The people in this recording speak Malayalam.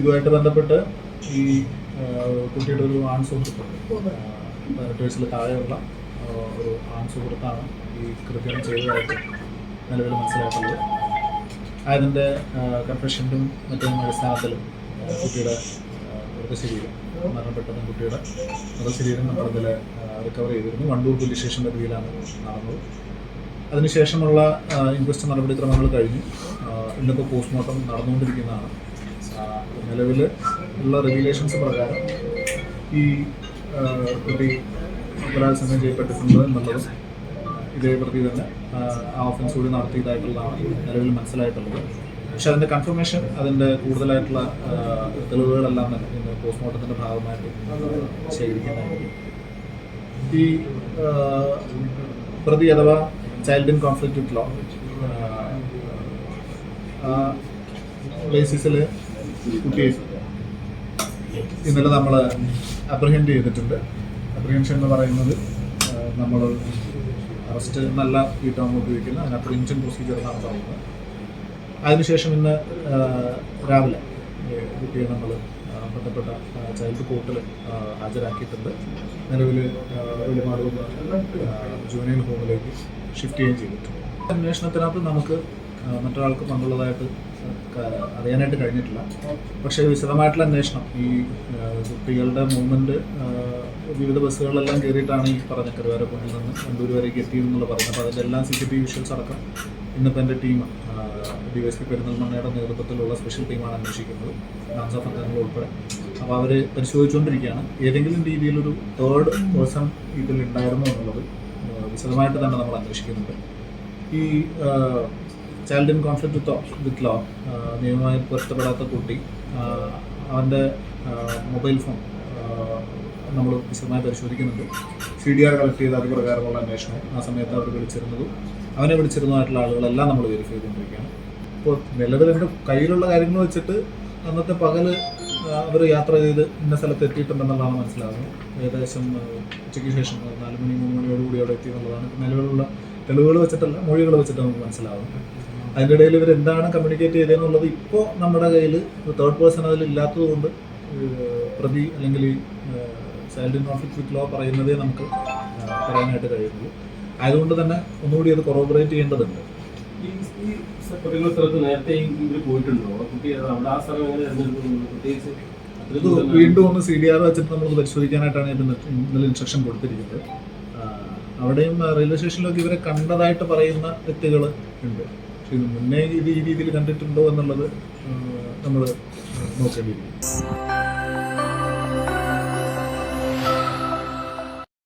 ഇതുമായിട്ട് ബന്ധപ്പെട്ട് ഈ കുട്ടിയുടെ ഒരു ആൺ സുഹൃത്ത് ആ, പതിനെട്ട് വയസ്സിൽ താഴെയുള്ള ഒരു ആൺ സുഹൃത്താണ് ഈ കൃത്യം ചെയ്തതായിട്ട് നിലവിൽ മനസ്സിലാക്കുന്നത് അതിന്റെ കൺഫെഷന്റെ മറ്റും അടിസ്ഥാനത്തിലും കുട്ടിയുടെ മൃതശരീരം മരണപ്പെട്ട കുട്ടിയുടെ മൃതശരീരം ഇതിൽ റിക്കവർ ചെയ്തിരുന്നു. വണ്ടൂർ പോലീസ് സ്റ്റേഷന്റെ പരിധിയിലാണ് നടന്നത്. അതിനുശേഷമുള്ള ഇൻക്വസ്റ്റ് നടപടിക്രമങ്ങൾ കഴിഞ്ഞു. ഇന്നിപ്പോൾ പോസ്റ്റ്മോർട്ടം നടന്നുകൊണ്ടിരിക്കുന്നതാണ്. നിലവിൽ ഉള്ള റെഗുലേഷൻസ് പ്രകാരം ഈ കുട്ടി ബലാത്സംഗം ചെയ്യപ്പെട്ടിട്ടുണ്ട് എന്നുള്ളത് ഇതേ പ്രതി തന്നെ ആ, ഓഫൻസ് കൂടി നടത്തിയതായിട്ടുള്ളതാണ് നിലവിൽ മനസ്സിലായിട്ടുള്ളത്. പക്ഷെ അതിന്റെ കൺഫർമേഷൻ അതിന്റെ കൂടുതലായിട്ടുള്ള തെളിവുകളെല്ലാം തന്നെ പോസ്റ്റ്മോർട്ടത്തിന്റെ ഭാഗമായിട്ട് ശേഖരിക്കുന്നതായിരിക്കും. ഈ പ്രതി അഥവാ child in conflict with law ബേസിസിൽ ഇന്നലെ നമ്മൾ അപ്രിഹെൻഡ് ചെയ്തിട്ടുണ്ട്. അപ്രിഹെൻഷൻ എന്ന് പറയുന്നത് നമ്മൾ അറസ്റ്റ് എന്നല്ല ഈ ഉപയോഗിക്കുന്നത് അതിന് അപ്രിഹെൻഷൻ പ്രൊസീജിയർ എന്നാണ് പറയുന്നത് അതിനുശേഷം ഇന്ന് രാവിലെ കുട്ടിയെ നമ്മൾ ബന്ധപ്പെട്ട ചൈൽഡ് കോർട്ടിൽ ഹാജരാക്കിയിട്ടുണ്ട്. നിലവിൽ വെളിമാട് ജൂനിയർ ഹോമിലേക്ക് ഷിഫ്റ്റ് ചെയ്യുകയും ചെയ്തിട്ടുണ്ട്. അന്വേഷണത്തിനകത്ത് നമുക്ക് മറ്റൊരാൾക്ക് പങ്കുള്ളതായിട്ട് അറിയാനായിട്ട് കഴിഞ്ഞിട്ടില്ല. പക്ഷേ വിശദമായിട്ടുള്ള അന്വേഷണം ഈ കുട്ടികളുടെ മൂവ്മെന്റ് വിവിധ ബസ്സുകളിലെല്ലാം കയറിയിട്ടാണ് ഈ പറഞ്ഞ കരുവാരക്കുണ്ടിൽ നിന്ന് കണ്ടൂർ വരേക്ക് എത്തിയെന്നുള്ള പറഞ്ഞത്. അപ്പോൾ അതിന്റെ എല്ലാം C C T V visuals അടക്കം ഇന്നിപ്പോൾ എന്റെ ടീം ഡി എസ് പി പെരുന്നൽമണ്ണയുടെ നേതൃത്വത്തിലുള്ള സ്പെഷ്യൽ ടീമാണ് അന്വേഷിക്കുന്നത്. ഹംസ അംഗങ്ങൾ ഉൾപ്പെടെ. അപ്പോൾ അവർ പരിശോധിച്ചുകൊണ്ടിരിക്കുകയാണ്. ഏതെങ്കിലും രീതിയിലൊരു തേർഡ് പേഴ്സൺ ഇതിൽ ഉണ്ടായിരുന്നു എന്നുള്ളത് വിശദമായിട്ട് തന്നെ നമ്മൾ അന്വേഷിക്കുന്നുണ്ട്. ഈ child in conflict with with law നിയമമായി പൊരുത്തപ്പെടാത്ത കുട്ടി അവന്റെ മൊബൈൽ ഫോൺ നമ്മൾ വിശദമായി പരിശോധിക്കുന്നുണ്ട്. സി ഡി ആർ കളക്ട് ചെയ്ത് അത് പ്രകാരമുള്ള അന്വേഷണം ആ സമയത്ത് അവർ വിളിച്ചിരുന്നതും. അവനെ വിളിച്ചിരുന്നതായിട്ടുള്ള ആളുകളെല്ലാം നമ്മൾ വെരിഫൈ ചെയ്തുകൊണ്ടിരിക്കുകയാണ്. ഇപ്പോൾ നിലവിൽ കയ്യിലുള്ള കാര്യങ്ങൾ വെച്ചിട്ട് അന്നത്തെ പകൽ അവർ യാത്ര ചെയ്ത് ഇന്ന സ്ഥലത്ത് എത്തിയിട്ടുണ്ടെന്നുള്ളതാണ് മനസ്സിലാകുന്നത്. ഏകദേശം ഉച്ചയ്ക്ക് ശേഷം നാല് മണി മൂന്ന് മണിയോടുകൂടി അവിടെ എത്തി എന്നുള്ളതാണ് നിലവിലുള്ള തെളിവുകൾ വെച്ചിട്ടല്ല മൊഴികൾ വെച്ചിട്ട് നമുക്ക് മനസ്സിലാകും അതിന്റെ ഇടയിൽ ഇവർ എന്താണ് കമ്മ്യൂണിക്കേറ്റ് ചെയ്തതെന്നുള്ളത് ഇപ്പോൾ നമ്മുടെ കയ്യിൽ തേർഡ് പേഴ്സൺ അതിൽ ഇല്ലാത്തത് കൊണ്ട് പ്രതി അല്ലെങ്കിൽ child in conflict with law പറയുന്നതേ നമുക്ക് പറയാനായിട്ട് കഴിയുള്ളൂ. ആയതുകൊണ്ട് തന്നെ ഒന്നുകൂടി അത് കൊറോബറേറ്റ് ചെയ്യേണ്ടതുണ്ട്. ഈ ഈ പർട്ടിക്കുലർ സ്ഥലത്ത് നേരത്തെ ഇവർ പോയിട്ടുണ്ടോ? കുട്ടി അത് അവിടെ ആ സ്ഥലം എങ്ങനെ തിരഞ്ഞെടുക്കുന്നു? പ്രത്യേകിച്ച് ഇത് വീണ്ടും ഒന്ന് സി ഡി ആർ വെച്ചിട്ട് നമ്മൾ പരിശോധിക്കാനായിട്ടാണ് ഇന്നലെ ഇൻസ്ട്രക്ഷൻ കൊടുത്തിരിക്കുന്നത്. അവിടെയും റെയിൽവേ സ്റ്റേഷനിലൊക്കെ ഇവരെ കണ്ടതായിട്ട് പറയുന്ന വ്യക്തികൾ ഉണ്ട്. ഇത് മുന്നേ ഇത് ഈ രീതിയിൽ കണ്ടിട്ടുണ്ടോ എന്നുള്ളത് നമ്മൾ നോക്കേണ്ടിയിരിക്കും